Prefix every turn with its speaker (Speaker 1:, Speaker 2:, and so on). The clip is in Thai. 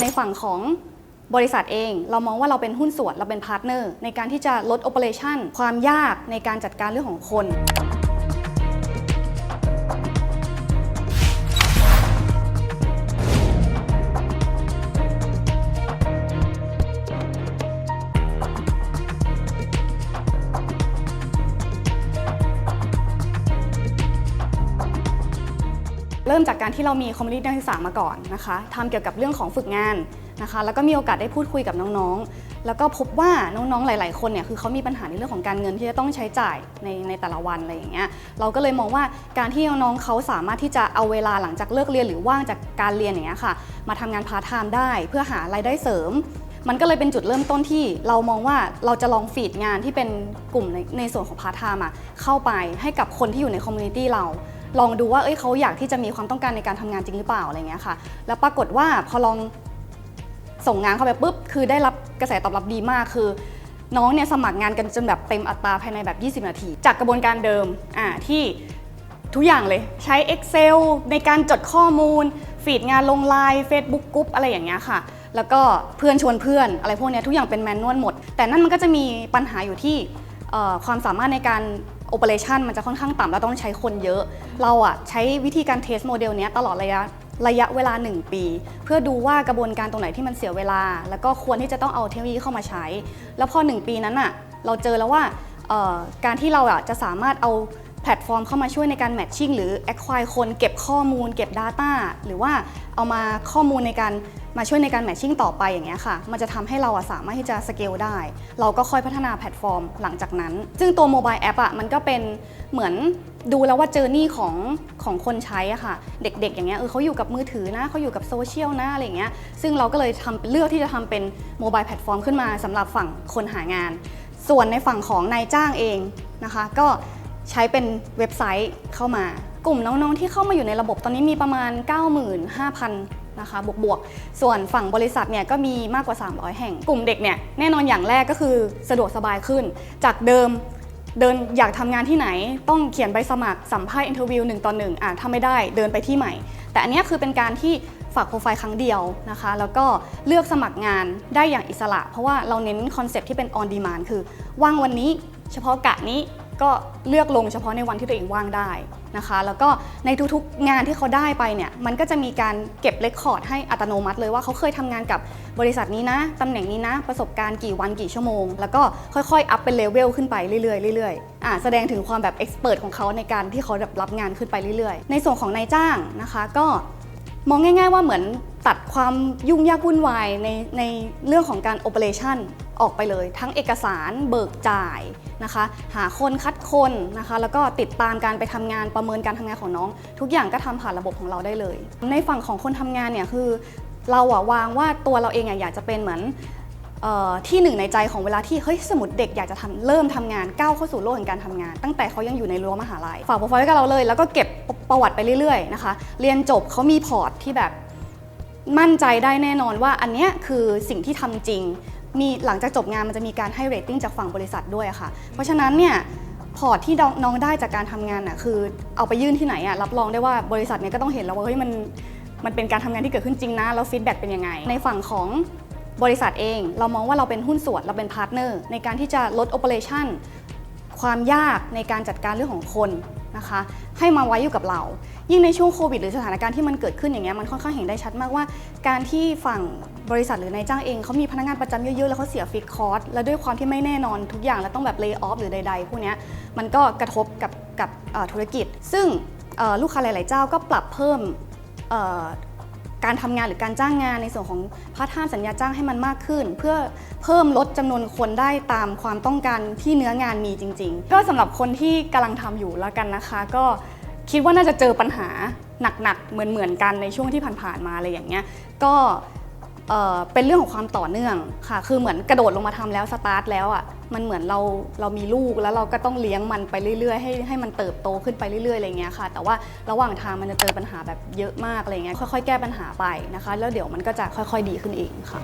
Speaker 1: ในฝั่งของบริษัทเองเรามองว่าเราเป็นหุ้นส่วนเราเป็นพาร์ทเนอร์ในการที่จะลดโอเปอเรชันความยากในการจัดการเรื่องของคน ริ่มจากการที่เรามีคอมมูนิตี้นักศึกษามาก่อนนะคะทำเกี่ยวกับเรื่องของฝึกงานนะคะ แล้วก็มีโอกาสได้พูดคุยกับน้องๆ แล้วก็พบว่าน้องๆ หลาย ๆ คนเนี่ยคือเขามีปัญหาในเรื่องของการเงินที่จะต้องใช้จ่ายในในแต่ละวันอะไรอย่างเงี้ย เราก็เลยมองว่าการที่น้องๆเขาสามารถที่จะเอาเวลาหลังจากเลิกเรียนหรือว่างจากการเรียนอย่างเงี้ยค่ะ มาทำงานพาร์ทไทม์ได้เพื่อหารายได้เสริมมันก็เลยเป็นจุดเริ่มต้นที่เรามองว่าเราจะลองฟีดงานที่เป็นกลุ่มในในส่วนของพาร์ทไทม์อะเข้าไปให้กับคนที่อยู่ในคอมมูนิตี้เรา ลองดูว่าเอ้ยเขาอยากที่จะมีความต้องการในการทำงานจริงหรือเปล่าอะไรเงี้ยค่ะ แล้วปรากฏว่าพอลองส่งงานเข้าไปปุ๊บคือได้รับกระแสตอบรับดีมากคือ น้องเนี่ยสมัครงานกันจนแบบเต็มอัตราภายในแบบ 20 นาที จากกระบวนการเดิมอ่าที่ทุกอย่างเลยใช้ Excel ในการจดข้อมูล ฟีดงานลงไลน์ Facebook กรุ๊ปอะไรอย่างเงี้ยค่ะ แล้วก็เพื่อนชวนเพื่อนอะไรพวกเนี้ยทุกอย่างเป็นแมนนวลหมด แต่นั่นมันก็จะมีปัญหาอยู่ที่ความสามารถในการ โอเปอเรชันมันจะค่อนข้างต่ำแล้วต้องใช้คนเยอะ เราอะใช้วิธีการเทสโมเดลเนี้ยตลอดระยะระยะเวลา 1 ปี เพื่อดูว่ากระบวนการตรงไหนที่มันเสียเวลา แล้วก็ควรที่จะต้องเอาเทคโนโลยีเข้ามาใช้ แล้วพอ 1 ปีนั้นอะเราเจอแล้วว่าการที่เราอะจะสามารถเอาแพลตฟอร์มเข้ามาช่วยในการแมทชิ่งหรือ acquire คนเก็บข้อมูล เก็บ Data หรือว่าเอามาข้อมูลในการ มาช่วยในการแมทชิ่งต่อไปอย่างเงี้ยค่ะ มันจะทำให้เราอะสามารถที่จะสเกลได้ เราก็ค่อยพัฒนาแพลตฟอร์มหลังจากนั้น ซึ่งตัวโมบายแอปอะมันก็เป็นเหมือนดูแล้วว่าเจอร์นี่ของของคนใช้อะค่ะ เด็กๆ อย่างเงี้ยเออเขาอยู่กับมือถือนะเขาอยู่กับโซเชียลนะอะไรเงี้ย ซึ่งเราก็เลยทำเลือกที่จะทำเป็นโมบายแพลตฟอร์มขึ้นมาสำหรับฝั่งคนหางาน ส่วนในฝั่งของนายจ้างเองนะคะ ก็ใช้เป็นเว็บไซต์เข้ามากลุ่มน้องๆที่เข้ามาอยู่ในระบบตอนนี้มีประมาณ 95,000 นะคะบวกบวกๆส่วนฝั่งบริษัทเนี่ยก็มีมากกว่า 300 แห่ง กลุ่มเด็กเนี่ยแน่นอนอย่างแรกก็คือสะดวกสบายขึ้น จากเดิมเดินอยากทำงานที่ไหน ต้องเขียนใบสมัครสัมภาษณ์อินเทอร์วิวหนึ่งต่อหนึ่งอะถ้าไม่ได้เดินไปที่ใหม่ แต่อันนี้คือเป็นการที่ฝากโปรไฟล์ครั้งเดียวนะคะ แล้วก็เลือกสมัครงานได้อย่างอิสระ เพราะว่าเราเน้นคอนเซปที่เป็น on demand คือว่างวันนี้ เฉพาะกะนี้ก็เลือกลงเฉพาะในวันที่ตัวเองว่างได้ นะคะ แล้วก็ในทุกๆงานที่เขาได้ไปเนี่ย มันก็จะมีการเก็บเรคคอร์ดให้อัตโนมัติเลยว่าเขาเคยทำงานกับบริษัทนี้นะตำแหน่งนี้นะ ประสบการณ์กี่วันกี่ชั่วโมง แล้วก็ค่อยๆ อัพเป็นเลเวลขึ้นไปเรื่อยๆเรื่อยๆอ่าแสดงถึงความแบบเอ็กซ์เพรสของเขาในการที่เขาแบบรับงานขึ้นไปเรื่อยๆ ในส่วนของนายจ้างนะคะก็มองง่าย ๆ ว่าเหมือนตัดความยุ่งยากวุ่นวายในในเรื่องของการโอเปอเรชัน ออกไปเลย ทั้งเอกสารเบิกจ่ายนะคะ หาคนคัดคนนะคะ แล้วก็ติดตามการไปทำงานประเมินการทำงานของน้อง ทุกอย่างก็ทำผ่านระบบของเราได้เลย ในฝั่งของคนทำงานเนี่ยคือเราอะวางว่าตัวเราเองอะอยากจะเป็นเหมือนที่หนึ่งในใจของเวลาที่เฮ้ยสมมติเด็กอยากจะทำเริ่มทำงานก้าวเข้าสู่โลกแห่งการทำงาน ตั้งแต่เขายังอยู่ในรั้วมหาลัยฝากโปรไฟล์ไว้กับเราเลย แล้วก็เก็บประวัติไปเรื่อยๆนะคะเรียนจบเขามีพอร์ตที่แบบมั่นใจได้แน่นอนว่าอันเนี้ยคือสิ่งที่ทำจริง มีหลังจากจบงานมันจะมีการให้เรตติ้งจากฝั่งบริษัทด้วยค่ะ เพราะฉะนั้นเนี่ยพอร์ตที่น้องได้จากการทำงานน่ะคือเอาไปยื่นที่ไหนอะรับรองได้ว่าบริษัทเนี้ยก็ต้องเห็นแล้วว่าเฮ้ยมันมันเป็นการทำงานที่เกิดขึ้นจริงนะแล้วฟีดแบ็กเป็นยังไง ในฝั่งของบริษัทเอง เรามองว่าเราเป็นหุ้นส่วนเราเป็นพาร์ทเนอร์ในการที่จะลดโอเปอเรชั่นความยากในการจัดการเรื่องของคนนะคะให้มาไว้อยู่กับเรา ยิ่งในช่วงโควิดหรือสถานการณ์ที่มันเกิดขึ้นอย่างเงี้ยมันค่อนข้างเห็นได้ชัดมากว่า การที่ฝั่ง บริษัทหรือนายจ้างเองเขามีพนักงานประจำเยอะๆ แล้วเขาเสียฟิกคอร์สแล้วด้วยความที่ไม่แน่นอนทุกอย่างแล้วต้องแบบเลิกออฟหรือใดๆ พวกนี้มันก็กระทบกับกับธุรกิจ ซึ่งลูกค้าหลาย ๆ เจ้าก็ปรับเพิ่มการทำงานหรือการจ้างงานในส่วนของพาร์ทไทม์สัญญาจ้างให้มันมากขึ้น เพื่อเพิ่มลดจำนวนคนได้ตามความต้องการที่เนื้องานมีจริง ๆ ก็สำหรับคนที่กำลังทำอยู่แล้วกันนะคะ ก็คิดว่าน่าจะเจอปัญหาหนักๆเหมือนๆกันในช่วงที่ผ่านๆมาอะไรอย่างเงี้ยก็ เป็นเรื่องของความต่อเนื่องค่ะ คือเหมือนกระโดดลงมาทำแล้วสตาร์ทแล้วอะ มันเหมือนเราเรามีลูกแล้วเราก็ต้องเลี้ยงมันไปเรื่อยๆ ให้ให้มันเติบโตขึ้นไปเรื่อยๆอะไรเงี้ยค่ะ แต่ว่าระหว่างทางมันจะเจอปัญหาแบบเยอะมากอะไรเงี้ย ค่อยๆ แก้ปัญหาไปนะคะ แล้วเดี๋ยวมันก็จะค่อยๆ ดีขึ้นเองค่ะ